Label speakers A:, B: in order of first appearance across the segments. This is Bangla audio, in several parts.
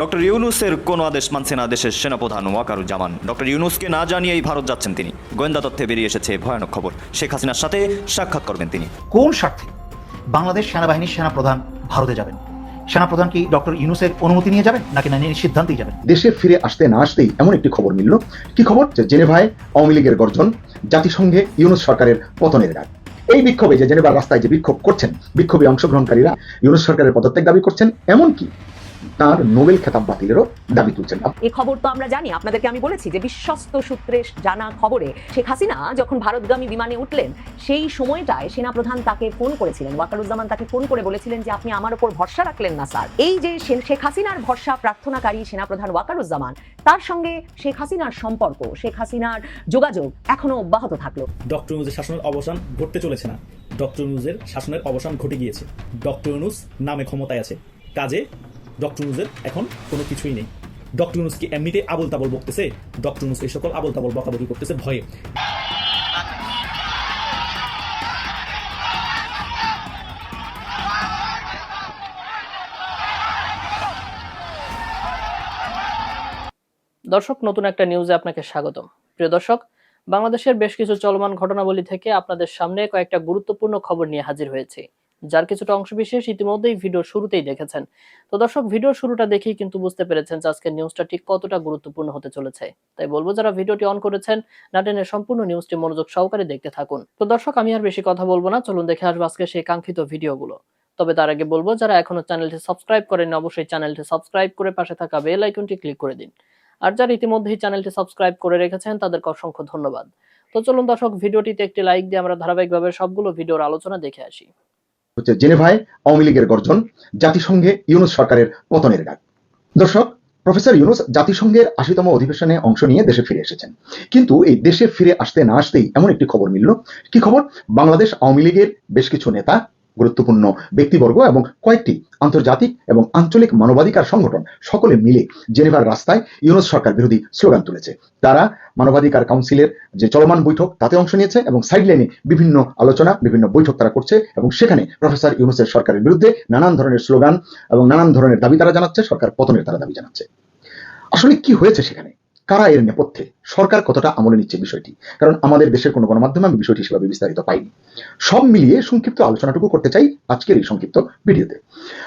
A: ডক্টর ইউনুসের কোনো আদেশ মানছে না দেশের সেনাপ্রধান ওয়াকারুজ্জামান? ডক্টর ইউনুসকে না জানিয়েই ভারত যাচ্ছেন তিনি। গোয়েন্দা তথ্যে বেরিয়ে এসেছে ভয়ানক খবর। শেখ হাসিনার সাথে সাক্ষাৎ করবেন তিনি।
B: কোন স্বার্থে? বাংলাদেশ সেনাবাহিনীর সেনাপ্রধান ভারতে যাবেন। সেনাপ্রধান কি ডক্টর ইউনুসের অনুমতি নিয়ে যাবেন নাকি না নিয়ে সিদ্ধান্তেই যাবেন?
C: দেশে ফিরে আসতে না আসতেই এমন একটি খবর মিলল। কি খবর? যে জেনেভায় আওয়ামী লীগের গর্জন জাতিসংঘে ইউনুস সরকারের পতনের ডাক এই বিক্ষোভে যে জেনেভার রাস্তায় যে বিক্ষোভ করছেন বিক্ষোভে অংশগ্রহণকারীরা ইউনুস সরকারের পদত্যাগ দাবি করছেন এমনকি তার নোবেল খেতাব বাতিলেরও দাবি তুলছেন
D: এই খবর তো আমরা জানি। আপনাদেরকে আমি বলেছি যে বিশ্বস্ত সূত্রে জানা খবরে শেখ হাসিনা যখন ভারতগামী বিমানে উঠলেন সেই সময়টায় সেনাপ্রধান তাকে ফোন করেছিলেন ওয়াকারুজ্জামান তাকে ফোন করে বলেছিলেন যে আপনি আমার উপর ভরসা রাখলেন না স্যার। এই যে শেখ হাসিনার ভরসা প্রার্থনাকারী সেনাপ্রধান ওয়াকারুজ্জামান তার সঙ্গে শেখ হাসিনার সম্পর্ক শেখ হাসিনার যোগাযোগ এখনও অব্যাহত থাকল।
E: ডক্টর ইউনুসের শাসনের অবসান ঘটতে চলেছে না। ডক্টর ইউনুসের শাসনের অবসান ঘটে গিয়েছে। ডক্টর ইউনুস নামে ক্ষমতায় আছে। কাজে ডক্টর ইউনুসের এখন কোনো কিছুই নেই। ডক্টর ইউনুস কি এমনিতে আবল তাবল বকতেছে? ডক্টর ইউনুস এই সকল আবল তাবল বকাবকি করতেছে ভয়ে।
F: দর্শক, নতুন একটা নিউজে আপনাকে স্বাগতম। প্রিয় দর্শক, বাংলাদেশের বেশ কিছু চলমান ঘটনাবলী থেকে আপনাদের সামনে কয়েকটা গুরুত্বপূর্ণ খবর নিয়ে হাজির হয়েছে। যার কিছুটা অংশবিশেষ ইতিমধ্যেই ভিডিও শুরুতেই দেখেছেন। তো দর্শক ভিডিও শুরুটা দেখেই কিন্তু বুঝতে পেরেছেন যে আজকের নিউজটা ঠিক কতটা গুরুত্বপূর্ণ হতে চলেছে। তাই বলব, যারা ভিডিওটি অন করেছেন নাটেনের সম্পূর্ণ নিউজটি মনোযোগ সহকারে দেখতে থাকুন। তো দর্শক, আমি আর বেশি কথা বলব না, চলুন দেখে আসব আজকে সেই কাঙ্ক্ষিত ভিডিওগুলো। তবে তার আগে বলব, যারা এখনও চ্যানেলটি সাবস্ক্রাইব করেন অবশ্যই চ্যানেলটি সাবস্ক্রাইব করে পাশে থাকা বেল আইকনটি ক্লিক করে দিন। আর যারা ইতিমধ্যেই চ্যানেলটি সাবস্ক্রাইব করে রেখেছেন, তাদেরকে অসংখ্য ধন্যবাদ। তো চলুন দর্শক, ভিডিওটিতে একটি লাইক দিয়ে আমরা ধারাবাহিকভাবে সবগুলো ভিডিওর আলোচনা দেখে আসি।
C: হচ্ছে জেনেভায় আওয়ামী লীগের গর্জন, জাতিসংঘে ইউনুস সরকারের পতনের ডাক। দর্শক, প্রফেসর ইউনুস জাতিসংঘের আশিতম অধিবেশনে অংশ নিয়ে দেশে ফিরে এসেছেন। কিন্তু এই দেশে ফিরে আসতে না আসতেই এমন একটি খবর মিলল। কি খবর? বাংলাদেশ আওয়ামী লীগের বেশ কিছু নেতা গুরুত্বপূর্ণ ব্যক্তিবর্গ এবং কয়েকটি আন্তর্জাতিক এবং আঞ্চলিক মানবাধিকার সংগঠন সকলে মিলে জেনেভার রাস্তায় ইউনুস সরকার বিরোধী স্লোগান তুলেছে। তারা মানবাধিকার কাউন্সিলের যে চলমান বৈঠক, তাতে অংশ নিয়েছে এবং সাইডলাইনে বিভিন্ন আলোচনা, বিভিন্ন বৈঠক তারা করছে এবং সেখানে প্রফেসর ইউনুসের সরকারের বিরুদ্ধে নানান ধরনের স্লোগান এবং নানান ধরনের দাবি তারা জানাচ্ছে, সরকার পতনের তারা দাবি জানাচ্ছে। আসলে কি হয়েছে সেখানে? কারা এর নেপথ্যে? সরকার কতটা আমলে নিচ্ছে বিষয়টি? কারণ আমাদের দেশের কোনো গণমাধ্যমে আমি বিষয়টি সেভাবে বিস্তারিত পাইনি। সব মিলিয়ে সংক্ষিপ্ত আলোচনাটুকু করতে চাই আজকের এই সংক্ষিপ্ত ভিডিওতে।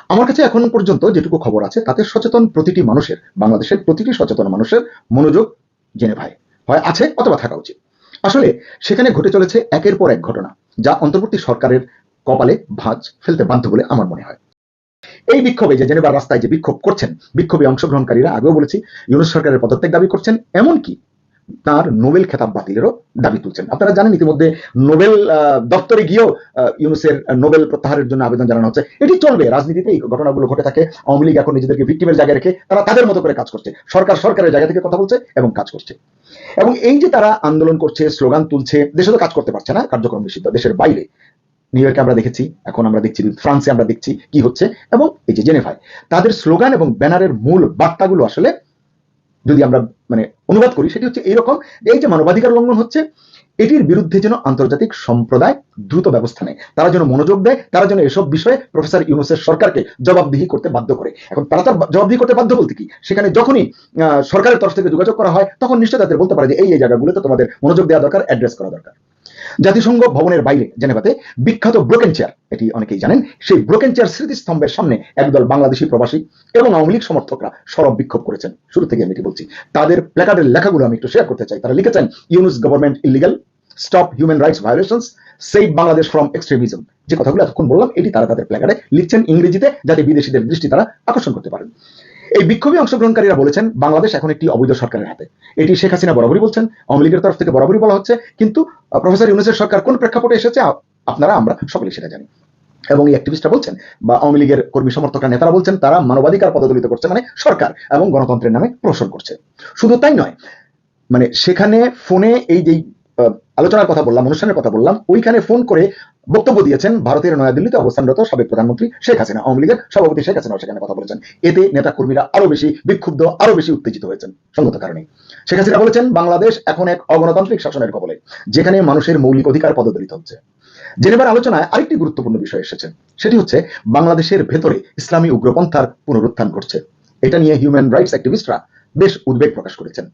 C: আমার কাছে এখন পর্যন্ত যেটুকু খবর আছে, তাতে সচেতন প্রতিটি মানুষের, বাংলাদেশের প্রতিটি সচেতন মানুষের মনোযোগ জেনে ভাই। হয় আছে অথবা থাকা উচিত। আসলে সেখানে ঘটে চলেছে একের পর এক ঘটনা, যা অন্তর্বর্তী সরকারের কপালে ভাঁজ ফেলতে বাধ্য বলে আমার মনে হয়। এই বিক্ষোভে যে জেনেভার রাস্তায় যে বিক্ষোভ করছেন, বিক্ষোভে অংশগ্রহণকারীরা আগেও বলেছি, ইউনুস সরকারের পদত্যাগ দাবি করছেন, এমনকি তার নোবেল খেতাব বাতিলেরও দাবি তুলছেন। আপনারা জানেন, ইতিমধ্যে নোবেল দপ্তরে গিয়েও ইউনুসের নোবেল প্রত্যাহারের জন্য আবেদন জানানো হচ্ছে। এটি চলবে, রাজনীতিতে এই ঘটনাগুলো ঘটে থাকে, আওয়ামী লীগ এখন নিজেদেরকে ভিক্টিমের জায়গায় রেখে তারা তাদের মতো করে কাজ করছে। সরকার সরকারের জায়গা থেকে কথা বলছে এবং কাজ করছে। এবং এই যে তারা আন্দোলন করছে, স্লোগান তুলছে দেশে তো কাজ করতে পারছে না, কার্যক্রম নিষিদ্ধ, দেশের বাইরে। নিউ ইয়র্কে আমরা দেখেছি, এখন আমরা দেখছি ফ্রান্সে আমরা দেখছি কি হচ্ছে, এবং এই যে জেনেভায় তাদের স্লোগান এবং ব্যানারের মূল বার্তাগুলো আসলে যদি আমরা মানে অনুবাদ করি, সেটি হচ্ছে এইরকম, এই যে মানবাধিকার লঙ্ঘন হচ্ছে, এটির বিরুদ্ধে যেন আন্তর্জাতিক সম্প্রদায় দ্রুত ব্যবস্থা নেয়, তারা যেন মনোযোগ দেয়, তারা যেন এসব বিষয়ে প্রফেসর ইউনুসের সরকারকে জবাবদিহি করতে বাধ্য করে। এখন তারা তার জবাবদিহি করতে বাধ্য বলতে কি? সেখানে যখনই সরকারের তরফ থেকে যোগাযোগ করা হয়, তখন নিশ্চয় তাদের বলতে পারে যে, এই এই জায়গাগুলোতে তোমাদের মনোযোগ দেওয়া দরকার অ্যাড্রেস করা দরকার। জাতিসংঘ ভবনের বাইরে জেনেভাতে বিখ্যাত ব্রোকেন চেয়ার, এটি অনেকেই জানেন, সেই ব্রোকেন চেয়ার স্মৃতিস্তম্ভের সামনে একদল বাংলাদেশি প্রবাসী এবং আওয়ামী লীগ সমর্থকরা সরব বিক্ষোভ করেছেন। শুরু থেকে আমি এটি বলছি। তাদের প্ল্যাকার্ডের লেখাগুলো আমি একটু শেয়ার করতে চাই। তারা লিখেছেন, Yunus government illegal stop human rights violations save Bangladesh from extremism যে কথাগুলো এতক্ষণ বললাম, এটি তারা তাদের প্ল্যাকার্ডে লিখছেন, ইংরেজিতে, যাতে বিদেশিদের দৃষ্টি তারা আকর্ষণ করতে পারেন। এই বিক্ষোভে অংশগ্রহণকারীরা বলেছেন, বাংলাদেশ এখন একটি অবৈধ সরকারের হাতে। এটি শেখ হাসিনা বরাবরই বলছেন, আওয়ামী লীগের তরফ থেকে বরাবরই বলা হচ্ছে, কিন্তু প্রফেসর ইউনুসের সরকার কোন প্রেক্ষাপটে এসেছে আপনারা, আমরা সকলেই সেটা জানি। এবং এই অ্যাক্টিভিস্টরা বলছেন, বা আওয়ামী লীগের কর্মী সমর্থকরা, নেতারা বলছেন, তারা মানবাধিকার পদদলিত করছে মানে সরকার এবং গণতন্ত্রের নামে প্রশ্ন করছে। শুধু তাই নয় মানে সেখানে ফোনে এই যে আলোচনার কথা বললাম, অনুষ্ঠানের কথা বললাম, ওইখানে ফোন করে বক্তব্য দিয়েছেন ভারতের নয়াদিল্লিতে অবস্থানরত সাবেক প্রধানমন্ত্রী শেখ হাসিনা। আওয়ামী লীগের সভাপতি শেখ হাসিনাও সেখানে কথা বলেছেন। এতে নেতা কর্মীরা আরও বেশি বিক্ষুব্ধ আরও বেশি উত্তেজিত হয়েছেন। সঙ্গত কারণে। শেখ হাসিনা বলেছেন, বাংলাদেশ এখন এক অগণতান্ত্রিক শাসনের কবলে, যেখানে মানুষের মৌলিক অধিকার পদদলিত হচ্ছে। জেনেভার আলোচনায় আরেকটি গুরুত্বপূর্ণ বিষয় এসেছে। সেটি হচ্ছে, বাংলাদেশের ভেতরে ইসলামী উগ্রপন্থার পুনরুত্থান ঘটছে। এটা নিয়ে হিউম্যান রাইটস অ্যাক্টিভিস্টরা বেশ উদ্বেগ প্রকাশ করেছেন।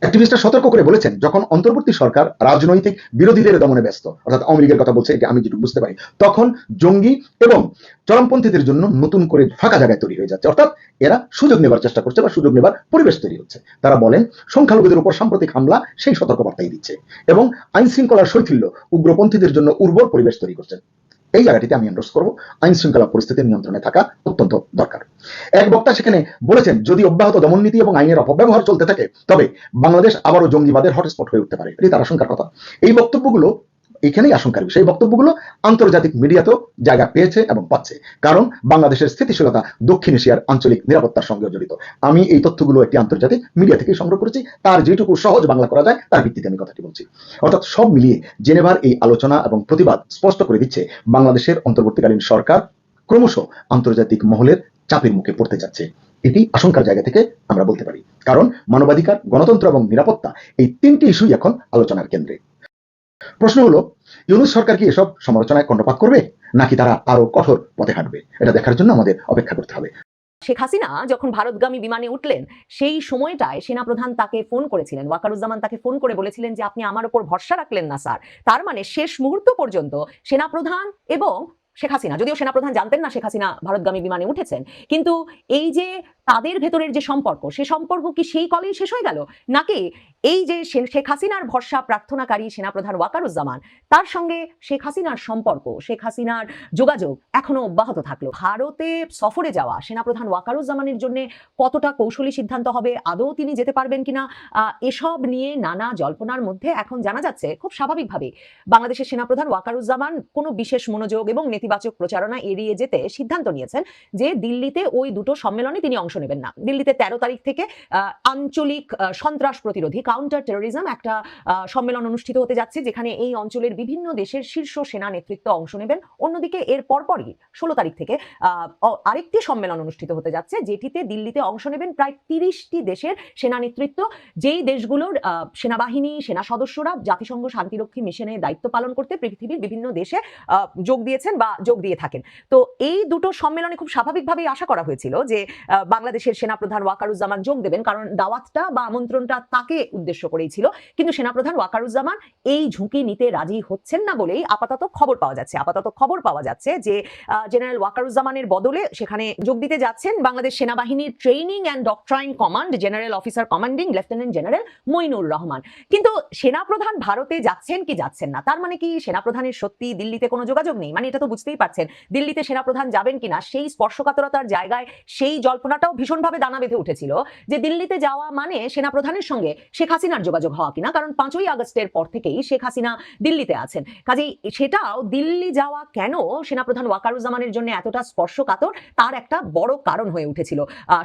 C: অ্যাক্টিভিস্টরা সতর্ক করে বলেছেন, যখন অন্তর্বর্তী সরকার রাজনৈতিক বিরোধীদের দমনে ব্যস্ত, অর্থাৎ আওয়ামী লীগের কথা বলছে এটা আমি যেটুকু বুঝতে পারি, তখন জঙ্গি এবং চরমপন্থীদের জন্য নতুন করে ফাঁকা জায়গায় তৈরি হয়ে যাচ্ছে। অর্থাৎ এরা সুযোগ নেবার চেষ্টা করছে বা সুযোগ নেবার পরিবেশ তৈরি হচ্ছে। তারা বলেন, সংখ্যালঘুদের উপর সাম্প্রতিক হামলা সেই সতর্কবার্তাই দিচ্ছে এবং আইন শৃঙ্খলার শৈথিল্য উগ্রপন্থীদের জন্য উর্বর পরিবেশ তৈরি করছে। এই জায়গাটিতে আমি এন্ডোর্স করব। আইন শৃঙ্খলা পরিস্থিতি নিয়ন্ত্রণে থাকা অত্যন্ত দরকার। এক বক্তা সেখানে বলেছেন, যদি অব্যাহত দমননীতি এবং আইনের অপব্যবহার চলতে থাকে, তবে বাংলাদেশ আবারও জঙ্গিবাদের হটস্পট হয়ে উঠতে পারে। এটি তার আশঙ্কার কথা। এই বক্তব্যগুলো এখানেই আশঙ্কার বিষয়। এই বক্তব্যগুলো আন্তর্জাতিক মিডিয়াতেও জায়গা পেয়েছে এবং পাচ্ছে। কারণ বাংলাদেশের স্থিতিশীলতা দক্ষিণ এশিয়ার আঞ্চলিক নিরাপত্তার সঙ্গে জড়িত। আমি এই তথ্যগুলো একটি আন্তর্জাতিক মিডিয়া থেকে সংগ্রহ করেছি। তার যেটুকু সহজ বাংলা করা যায়, তার ভিত্তিতে আমি কথাটি বলছি। অর্থাৎ সব মিলিয়ে জেনেভার এই আলোচনা এবং প্রতিবাদ স্পষ্ট করে দিচ্ছে বাংলাদেশের অন্তর্বর্তীকালীন সরকার। ক্রমশ আন্তর্জাতিক মহলের চাপের মুখে পড়তে যাচ্ছে। এটি আশঙ্কার জায়গা থেকে আমরা বলতে পারি। কারণ মানবাধিকার, গণতন্ত্র এবং নিরাপত্তা এই তিনটি ইস্যুই এখন আলোচনার কেন্দ্রে। প্রশ্ন হলো, ইউনুস সরকার কি এসব সমালোচনায় কর্ণপাত করবে? নাকি তারা আরও কঠোর পথে হাঁটবে? এটা দেখার জন্য আমাদের অপেক্ষা করতে হবে।
D: শেখ হাসিনা যখন ভারতগামী বিমানে উঠলেন, সেই সময়টায় সেনাপ্রধান তাকে ফোন করেছিলেন, ওয়াকারুজ্জামান তাকে ফোন করে বলেছিলেন যে, আপনি আমার উপর ভরসা রাখলেন না, স্যার। তার মানে শেষ মুহূর্ত পর্যন্ত সেনাপ্রধান এবং শেখ হাসিনা, যদিও সেনাপ্রধান জানতেন না শেখ হাসিনা ভারতগামী বিমানে উঠেছেন, কিন্তু এই যে তাদের ভেতরের যে সম্পর্ক, সে সম্পর্ক কি সেই কলেই শেষ হয়ে গেল? নাকি এই যে শেখ হাসিনার ভরসা প্রার্থনাকারী সেনাপ্রধান ওয়াকারুজ্জামান, তার সঙ্গে শেখ হাসিনার সম্পর্ক, শেখ হাসিনার যোগাযোগ এখনও অব্যাহত থাকল? ভারতে সফরে যাওয়া সেনাপ্রধান ওয়াকারুজ্জামানের জন্য কতটা কৌশলী সিদ্ধান্ত হবে? আদৌ তিনি যেতে পারবেন কিনা? এসব নিয়ে নানা জল্পনার মধ্যে এখন জানা যাচ্ছে খুব স্বাভাবিকভাবে বাংলাদেশের সেনাপ্রধান ওয়াকারুজ্জামান কোনো বিশেষ মনোযোগ এবং নেতিবাচক প্রচারণা এড়িয়ে যেতে সিদ্ধান্ত নিয়েছেন যে দিল্লিতে ওই দুটো সম্মেলনে তিনি অংশ নেবেন না। দিল্লিতে তেরো তারিখ থেকে আঞ্চলিক সন্ত্রাস প্রতিরোধী কাউন্টার টেরোরিজম একটা সম্মেলন অনুষ্ঠিত হতে যাচ্ছে যেখানে এই অঞ্চলের বিভিন্ন দেশের শীর্ষ সেনা নেতৃত্ব অংশ নেবেন। অন্যদিকে এর পরপরই ষোলো তারিখ থেকে আরেকটি সম্মেলন অনুষ্ঠিত হতে যাচ্ছে যেটিতে দিল্লিতে অংশ নেবেন প্রায় তিরিশটি দেশের সেনা নেতৃত্ব। যেই দেশগুলোর সেনাবাহিনী সেনা সদস্যরা জাতিসংঘ শান্তিরক্ষী মিশনে দায়িত্ব পালন করতে পৃথিবীর বিভিন্ন দেশে যোগ দিয়েছেন বা যোগ দিয়ে থাকেন। তো এই দুটো সম্মেলনে খুব স্বাভাবিকভাবেই আশা করা হয়েছিল যে আহ, বাংলাদেশের সেনাপ্রধান ওয়াকারুজ্জামান যোগ দেবেন, কারণ দাওয়াতটা বা আমন্ত্রণটা তাকে উদ্দেশ্য করেই ছিল। কিন্তু সেনাপ্রধান ওয়াকারুজ্জামান এই ঝুঁকি নিতে রাজি হচ্ছেন না বলেই আপাতত খবর পাওয়া যাচ্ছে। আপাতত খবর পাওয়া যাচ্ছে যে জেনারেল ওয়াকারুজ্জামানের বদলে সেখানে যোগ দিতে যাচ্ছেন বাংলাদেশ সেনাবাহিনীর training and doctrine command, general officer commanding lieutenant general Moinur Rahman. কিন্তু সেনাপ্রধান ভারতে যাচ্ছেন কি যাচ্ছেন না? তার মানে কি সেনাপ্রধানের সত্যি দিল্লিতে কোনো যোগাযোগ নেই? মানে এটা তো বুঝতেই পারছেন। দিল্লিতে সেনাপ্রধান যাবেন কিনা? সেই স্পর্শকাতরতার জায়গায় সেই জল্পনাটাও ভীষণভাবে দানা বেঁধে উঠেছিল যে দিল্লিতে যাওয়া মানে সেনা সেনাপ্রধানের সঙ্গে শেখ হাসিনার যোগাযোগ হওয়া কিনা, কারণ পাঁচই আগস্টের পর থেকেই শেখ হাসিনা দিল্লিতে আছেন। কাজেই সেটাও দিল্লি যাওয়া কেন সেনাপ্রধান ওয়াকারুজ্জামানের জন্য এতটা স্পর্শকাতর, তার একটা বড় কারণ হয়ে উঠেছিল।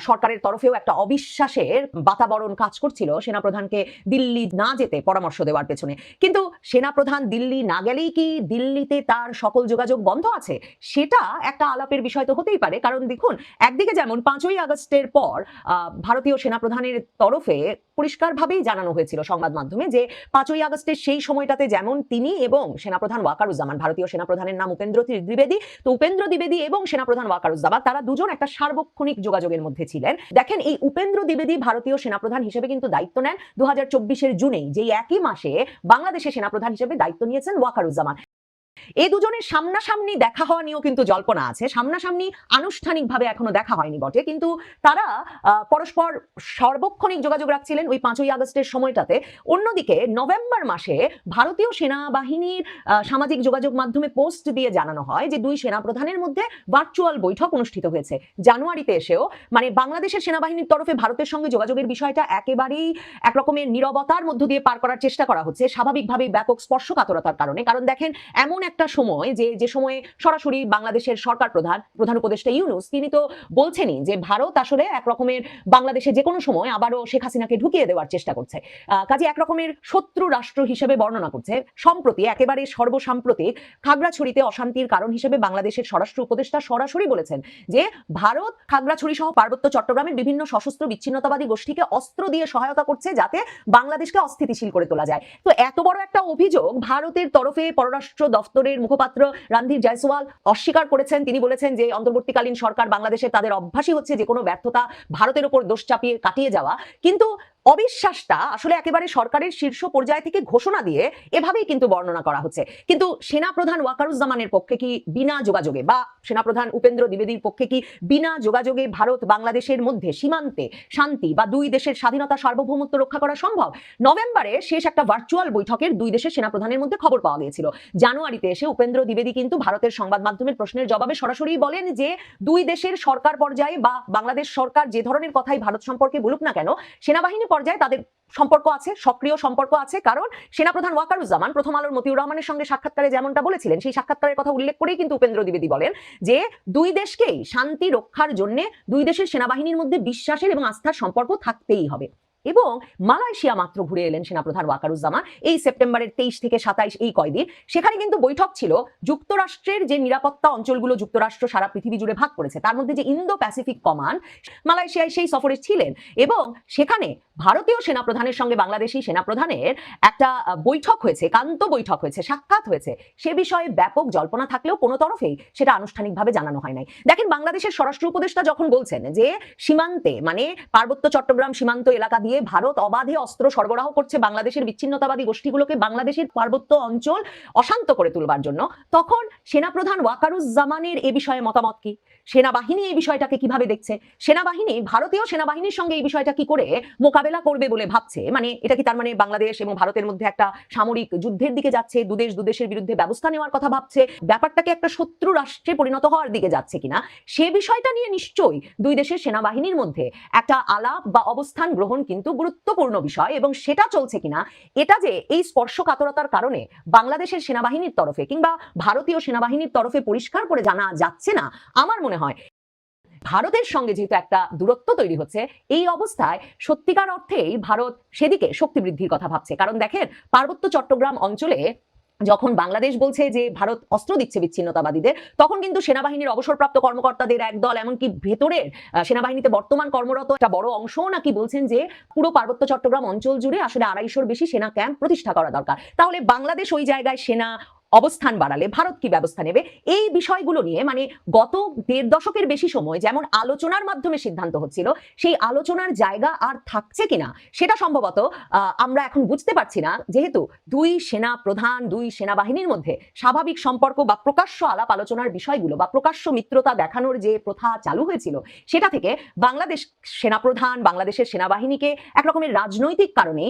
D: সরকারের তরফেও একটা অবিশ্বাসের বাতাবরণ কাজ করছিল সেনাপ্রধানকে দিল্লি না যেতে পরামর্শ দেওয়ার পেছনে। কিন্তু সেনাপ্রধান দিল্লি না গেলেই কি দিল্লিতে তার সকল যোগাযোগ বন্ধ আছে? সেটা একটা আলাপের বিষয় তো হতেই পারে। কারণ দেখুন, একদিকে যেমন পাঁচই আগস্টের পর ভারতীয় সেনাপ্রধানের তরফে পরিষ্কারভাবেই জানানো হয়েছিল সংবাদ মাধ্যমে যে পাঁচই আগস্টের সেই সময়টাতে যেমন তিনি এবং সেনাপ্রধান ওয়াকারুজ্জামান, ভারতীয় সেনাপ্রধানের নাম উপেন্দ্র দ্বিবেদী, তো উপেন্দ্র দ্বিবেদী এবং সেনাপ্রধান ওয়াকারুজ্জামান, তারা দুজন একটা সার্বক্ষণিক যোগাযোগের মধ্যে ছিলেন। দেখেন, এই উপেন্দ্র দ্বিবেদী ভারতীয় সেনাপ্রধান হিসেবে কিন্তু দায়িত্ব নেন দু হাজার জুনেই, যেই একই মাসে বাংলাদেশের সেনাপ্রধান হিসেবে দায়িত্ব নিয়েছেন ওয়াকারুজ্জামান। এই দুজনের সামনাসামনি দেখা হওয়া নিয়েও কিন্তু জল্পনা আছে। সামনাসামনি আনুষ্ঠানিকভাবে এখনও দেখা হয়নি বটে। কিন্তু তারা পরস্পর সর্বক্ষণিক যোগাযোগ রাখছিলেন ওই পাঁচই আগস্টের সময়টাতে। অন্যদিকে নভেম্বর মাসে ভারতীয় সেনাবাহিনীর সামাজিক যোগাযোগ মাধ্যমে পোস্ট দিয়ে জানানো হয় যে দুই সেনাপ্রধানের মধ্যে ভার্চুয়াল বৈঠক অনুষ্ঠিত হয়েছে। জানুয়ারিতে এসেও মানে বাংলাদেশের সেনাবাহিনীর তরফে ভারতের সঙ্গে যোগাযোগের বিষয়টা একেবারেই একরকমের নীরবতার মধ্য দিয়ে পার করার চেষ্টা করা হচ্ছে। স্বাভাবিকভাবেই ব্যাপক স্পর্শকাতরতার কারণে। কারণ দেখেন, এমন একটা সময় যে যে সময়ে সরাসরি বাংলাদেশের সরকার প্রধান প্রধান উপদেষ্টা ইউনুস, তিনি তো বলছেনই যে, ভারত আসলে এক রকমের বাংলাদেশে যে কোনো সময় আবারও শেখ হাসিনাকে ঢুকিয়ে দেওয়ার চেষ্টা করছে। কাজে এক রকমের শত্রু রাষ্ট্র হিসেবে বর্ণনা করছে। সম্প্রতি, একেবারে সর্বসাম্প্রতিক খাগড়াছড়িতে অশান্তির কারণ হিসেবে বাংলাদেশের স্বরাষ্ট্র উপদেষ্টা সরাসরি বলেছেন যে, ভারত খাগড়াছড়ি সহ পার্বত্য চট্টগ্রামের বিভিন্ন সশস্ত্র বিচ্ছিন্নতাবাদী গোষ্ঠীকে অস্ত্র দিয়ে সহায়তা করছে যাতে বাংলাদেশকে অস্থিতিশীল করে তোলা যায়। তো এত বড় একটা অভিযোগ ভারতের তরফে পররাষ্ট্র দফতরে দপ্তরের মুখপাত্র রণধীর জয়সওয়াল অস্বীকার করেছেন। তিনি বলেছেন যে, অন্তর্বর্তীকালীন সরকার বাংলাদেশে তাদের অভ্যাসই হচ্ছে যে কোনো ব্যর্থতা ভারতের উপর দোষ চাপিয়ে কাটিয়ে যাওয়া। কিন্তু অবিশ্বাসটা আসলে একেবারে সরকারের শীর্ষ পর্যায় থেকে ঘোষণা দিয়ে এভাবেই কিন্তু বর্ণনা করা হচ্ছে। কিন্তু সেনাপ্রধান ওয়াকারুজ্জামানের পক্ষে কি বিনা যোগাযোগে বা সেনাপ্রধান উপেন্দ্র দ্বিবেদীর পক্ষে কি বিনা যোগাযোগে ভারত বাংলাদেশের মধ্যে সীমান্তে শান্তি বা দুই দেশের স্বাধীনতা সার্বভৌমত্ব রক্ষা করা সম্ভব? নভেম্বরে শেষ একটা ভার্চুয়াল বৈঠকের দুই দেশের সেনাপ্রধানের মধ্যে খবর পাওয়া গিয়েছিল। জানুয়ারিতে এসে উপেন্দ্র দ্বিবেদী কিন্তু ভারতের সংবাদ মাধ্যমের প্রশ্নের জবাবে সরাসরি বলেন যে, দুই দেশের সরকার পর্যায়ে বা বাংলাদেশ সরকার যে ধরনের কথাই ভারত সম্পর্কে বলুক না কেন, সেনাবাহিনী পর্যায়ে তাদের সম্পর্ক আছে, সক্রিয় সম্পর্ক আছে, কারণ সেনাপ্রধান ওয়াকারুজ্জামান প্রথম আলোর মতিউর রহমানের সঙ্গে সাক্ষাৎকারে যেমনটা বলেছিলেন, সেই সাক্ষাৎকারের কথা উল্লেখ করেই কিন্তু উপেন্দ্র দ্বিবেদী বলেন যে দুই দেশকেই শান্তি রক্ষার জন্য দুই দেশের সেনাবাহিনীর মধ্যে বিশ্বাসের এবং আস্থার সম্পর্ক থাকতেই হবে। এবং মালয়েশিয়া মাত্র ঘুরে এলেন সেনাপ্রধান ওয়াকারুজ্জামান। এই সেপ্টেম্বরের তেইশ থেকে সাতাইশ এই কয়দিন। সেখানে কিন্তু বৈঠক ছিল যুক্তরাষ্ট্রের যে নিরাপত্তা অঞ্চলগুলো যুক্তরাষ্ট্র সারা পৃথিবী জুড়ে ভাগ করেছে, তার মধ্যে যে ইন্দো প্যাসিফিক কমান্ড, মালয়েশিয়ায় সেই সফরে ছিলেন এবং সেখানে ভারতীয় সেনাপ্রধানের সঙ্গে বাংলাদেশি সেনাপ্রধানের একটা বৈঠক হয়েছে কান্ত বৈঠক হয়েছে, সাক্ষাৎ হয়েছে। সে বিষয়ে ব্যাপক জল্পনা থাকলেও কোনো তরফেই সেটা আনুষ্ঠানিকভাবে জানানো হয় নাই। দেখেন বাংলাদেশের স্বরাষ্ট্র উপদেষ্টা যখন বলছেন যে সীমান্তে মানে পার্বত্য চট্টগ্রাম সীমান্ত এলাকা দিয়ে ভারত অবাধে অস্ত্র সরবরাহ করছে বাংলাদেশের বিচ্ছিন্নতাবাদী গোষ্ঠীগুলোকে বাংলাদেশের পার্বত্য অঞ্চল অশান্ত করে তুলবার জন্য। তখন সেনাপ্রধান ওয়াকারুজ্জামানের এ বিষয়ে মতামত কি? সেনাবাহিনী এই বিষয়টাকে কীভাবে দেখছে? সেনাবাহিনী, ভারতীয় সেনাবাহিনীর সঙ্গে এই বিষয়টা কি করে মোকাবেলা করবে বলে ভাবছে? মানে এটা কি তার মানে বাংলাদেশ এবং ভারতের মধ্যে একটা সামরিক যুদ্ধের দিকে যাচ্ছে, দুদেশ দুদেশের বিরুদ্ধে ব্যবস্থা নেওয়ার কথা ভাবছে? ব্যাপারটাকে একটা শত্রু রাষ্ট্রে পরিণত হওয়ার দিকে যাচ্ছে কিনা? সে বিষয়টা নিয়ে নিশ্চয়ই দুই দেশের সেনাবাহিনীর মধ্যে একটা আলাপ বা অবস্থান গ্রহণ কিন্তু গুরুত্বপূর্ণ বিষয় এবং সেটা চলছে কিনা, এটা যে এই স্পর্শকাতরতার কারণে বাংলাদেশের সেনাবাহিনীর তরফে কিংবা ভারতীয় সেনাবাহিনীর তরফে পরিষ্কার করে জানা যাচ্ছে না, আমার মনে হয় ভারতের সঙ্গে যেহেতু একটা দূরত্ব তৈরি হচ্ছে, এই অবস্থায় সত্যিকার অর্থেই ভারত সেদিকে শক্তি বৃদ্ধির কথা ভাবছে। কারণ দেখেন, পার্বত্য চট্টগ্রাম অঞ্চলে যখন বাংলাদেশ বলছে যে ভারত অস্ত্র দিচ্ছে বিচ্ছিন্নতাবাদীদের, তখন কিন্তু সেনাবাহিনীর অবসরপ্রাপ্ত কর্মকর্তাদের একদল, এমনকি ভেতরের সেনাবাহিনীতে বর্তমান কর্মরত একটা বড় অংশও নাকি বলছেন যে পুরো পার্বত্য চট্টগ্রাম অঞ্চল জুড়ে আসলে আড়াইশোর বেশি সেনা ক্যাম্প প্রতিষ্ঠা করা দরকার। তাহলে বাংলাদেশ ওই জায়গায় সেনা অবস্থান বাড়ালে ভারত কি ব্যবস্থা নেবে? এই বিষয়গুলো নিয়ে মানে গত দেড় দশকের বেশি সময় যেমন আলোচনার মাধ্যমে সিদ্ধান্ত হচ্ছিল, সেই আলোচনার জায়গা আর থাকছে কিনা সেটা সম্ভবত আমরা এখন বুঝতে পারছি না। যেহেতু দুই সেনা প্রধান, দুই সেনাবাহিনীর মধ্যে স্বাভাবিক সম্পর্ক বা প্রকাশ্য আলাপ আলোচনার বিষয়গুলো বা প্রকাশ্য মিত্রতা দেখানোর যে প্রথা চালু হয়েছিল, সেটা থেকে বাংলাদেশ সেনাপ্রধান বাংলাদেশের সেনাবাহিনীকে একরকমের রাজনৈতিক কারণেই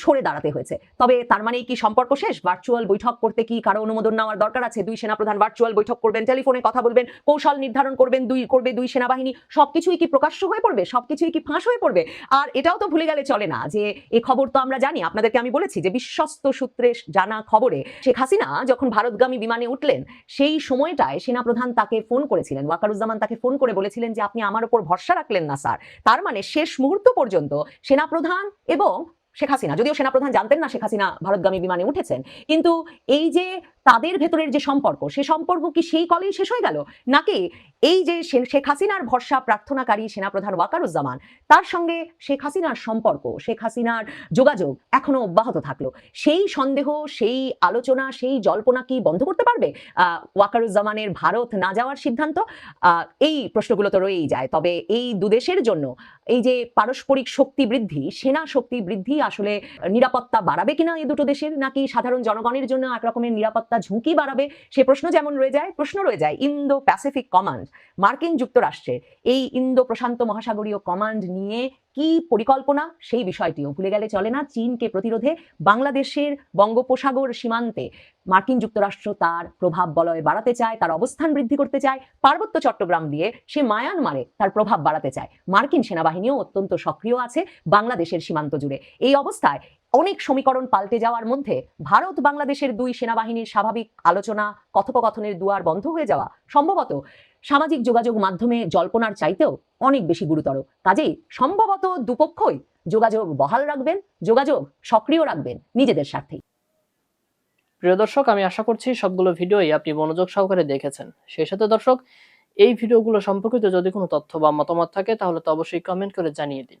D: সরে দাঁড়াতে হয়েছে। তবে তার মানে কি সম্পর্ক শেষ? ভার্চুয়াল বৈঠক করতে কি কারও অনুমোদন নেওয়ার দরকার আছে। দুই সেনাপ্রধান ভার্চুয়াল বৈঠক করবেন, টেলিফোনে কথা বলবেন, কৌশল নির্ধারণ করবেন, দুই, করবে দুই সেনাবাহিনী। সবকিছুই কি প্রকাশ্য হয়ে পড়বে? সবকিছুই কি ফাঁস হয়ে পড়বে? আর এটাও তো ভুলে গেলে চলে না যে এই খবর তো আমরা জানি। আপনাদেরকে আমি বলেছি যে বিশ্বস্ত সূত্রে জানা খবরে শেখ হাসিনা যখন ভারতগামী বিমানে উঠলেন, সেই সময়টায় সেনাপ্রধান তাকে ফোন করেছিলেন, ওয়াকারুজ্জামান তাকে ফোন করে বলেছিলেন যে, আপনি আমার উপর ভরসা রাখলেন না, স্যার। তার মানে শেষ মুহূর্ত পর্যন্ত সেনাপ্রধান এবং শেখ হাসিনা। যদিও সেনাপ্রধান জানতেন না শেখ হাসিনা ভারতগামী বিমানে উঠেছেন, কিন্তু এই যে তাদের ভেতরের যে সম্পর্ক, সে সম্পর্ক কি সেই কলেই শেষ হয়ে গেল? নাকি এই যে শেখ হাসিনার ভরসা প্রার্থনাকারী সেনাপ্রধান ওয়াকারুজ্জামান, তার সঙ্গে শেখ হাসিনার সম্পর্ক, শেখ হাসিনার যোগাযোগ এখনও অব্যাহত থাকল? সেই সন্দেহ, সেই আলোচনা, সেই জল্পনা কি বন্ধ করতে পারবে? ওয়াকারুজ্জামানের ভারত না যাওয়ার সিদ্ধান্ত? এই প্রশ্নগুলো তো রয়েই যায়। তবে এই দুদেশের জন্য এই যে পারস্পরিক শক্তি বৃদ্ধি, সেনা শক্তি বৃদ্ধি আসলে নিরাপত্তা বাড়াবে কিনা এই দুটো দেশের, নাকি সাধারণ জনগণের জন্য একরকমের নিরাপত্তা ঝুঁকি বাড়াবে? সে প্রশ্ন যেমন রয়ে যায়, প্রশ্ন রয়ে যায় ইন্দো প্যাসিফিক কমান্ড, মার্কিন যুক্তরাষ্ট্রের। এই ইন্দো প্রশান্ত মহাসাগরীয় কমান্ড নিয়ে কি পরিকল্পনা? সেই বিষয়টিও। ভুলে গেলে চলে না চীনকে প্রতিরোধে বাংলাদেশের বঙ্গোপসাগর সীমান্তে। মার্কিন যুক্তরাষ্ট্র তার প্রভাব বলয় বাড়াতে চায়, তার অবস্থান বৃদ্ধি করতে চায়, পার্বত্য চট্টগ্রাম দিয়ে সে মায়ানমারে তার প্রভাব বাড়াতে চায়। মার্কিন সেনাবাহিনীও অত্যন্ত সক্রিয় আছে বাংলাদেশের সীমান্ত জুড়ে। এই অবস্থায় অনেক সমীকরণ পাল্টে যাওয়ার মধ্যে ভারত বাংলাদেশের দুই সেনাবাহিনীর স্বাভাবিক আলোচনা, কথোপকথনের দুয়ার বন্ধ হয়ে যাওয়া সম্ভবত সামাজিক যোগাযোগ মাধ্যমে জল্পনার চাইতেও অনেক বেশি গুরুতর। কাজেই সম্ভবত দুপক্ষই যোগাযোগ বহাল রাখবেন, যোগাযোগ সক্রিয় রাখবেন নিজেদের স্বার্থেই।
F: প্রিয় দর্শক, আমি আশা করছি সবগুলো ভিডিওই আপনি মনোযোগ সহকারে দেখেছেন। সেই সাথে দর্শক, এই ভিডিওগুলো সম্পর্কিত যদি কোনো তথ্য বা মতামত থাকে, তাহলে তো অবশ্যই কমেন্ট করে জানিয়ে দিন।